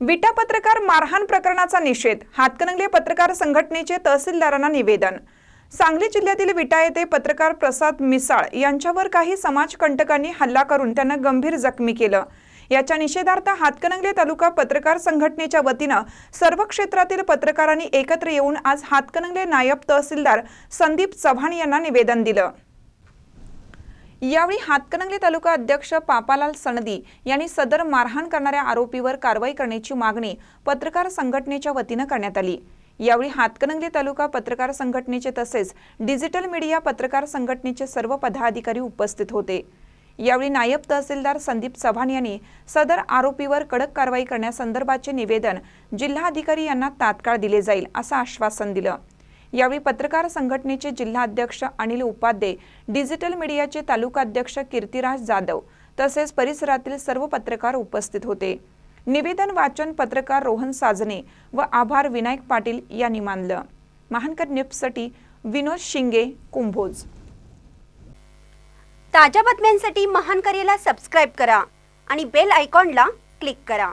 विटा पत्रकार मारहाण प्रकरणाचा निषेध हातकणंगले पत्रकार संघटनेचे तहसीलदारांना निवेदन. सांगली जिल्ह्यातील विटा येथे पत्रकार प्रसाद मिसाळ यांच्यावर काही समाजकंटकांनी हल्ला करून त्यांना गंभीर जखमी केलं. याच्या निषेधार्थ हातकणंगले तालुका पत्रकार संघटनेच्या वतीनं सर्व क्षेत्रातील पत्रकारांनी एकत्र येऊन आज हातकणंगले नायब तहसीलदार संदीप चव्हाण यांना निवेदन दिलं. यावेळी हातकणंगले तालुका अध्यक्ष पापालाल सनदी यांनी सदर मारहाण करणाऱ्या आरोपीवर कारवाई करण्याची मागणी पत्रकार संघटनेच्या वतीनं करण्यात आली. यावेळी हातकणंगले तालुका पत्रकार संघटनेचे तसेच डिजिटल मीडिया पत्रकार संघटनेचे सर्व पदाधिकारी उपस्थित होते. यावेळी नायब तहसीलदार संदीप चव्हाण यांनी सदर आरोपीवर कडक कारवाई करण्यासंदर्भाचे निवेदन जिल्हाधिकारी यांना तात्काळ दिले जाईल असं आश्वासन दिलं. यावेळी पत्रकार संघटनेचे जिल्हाध्यक्ष अनिल उपाध्ये डिजिटल मीडियाचे तालुकाध्यक्ष कीर्तिराज जाधव तसेच परिसरातील सर्व पत्रकार उपस्थित होते. निवेदन वाचन पत्रकार रोहन साजने व आभार विनायक पाटील यांनी मानलं. महानकर न्यूजसाठी विनोद शिंगे कुंभोज. ताज्या बातम्यांसाठी महानकरेला सबस्क्राईब करा आणि बेल आयकॉनला क्लिक करा.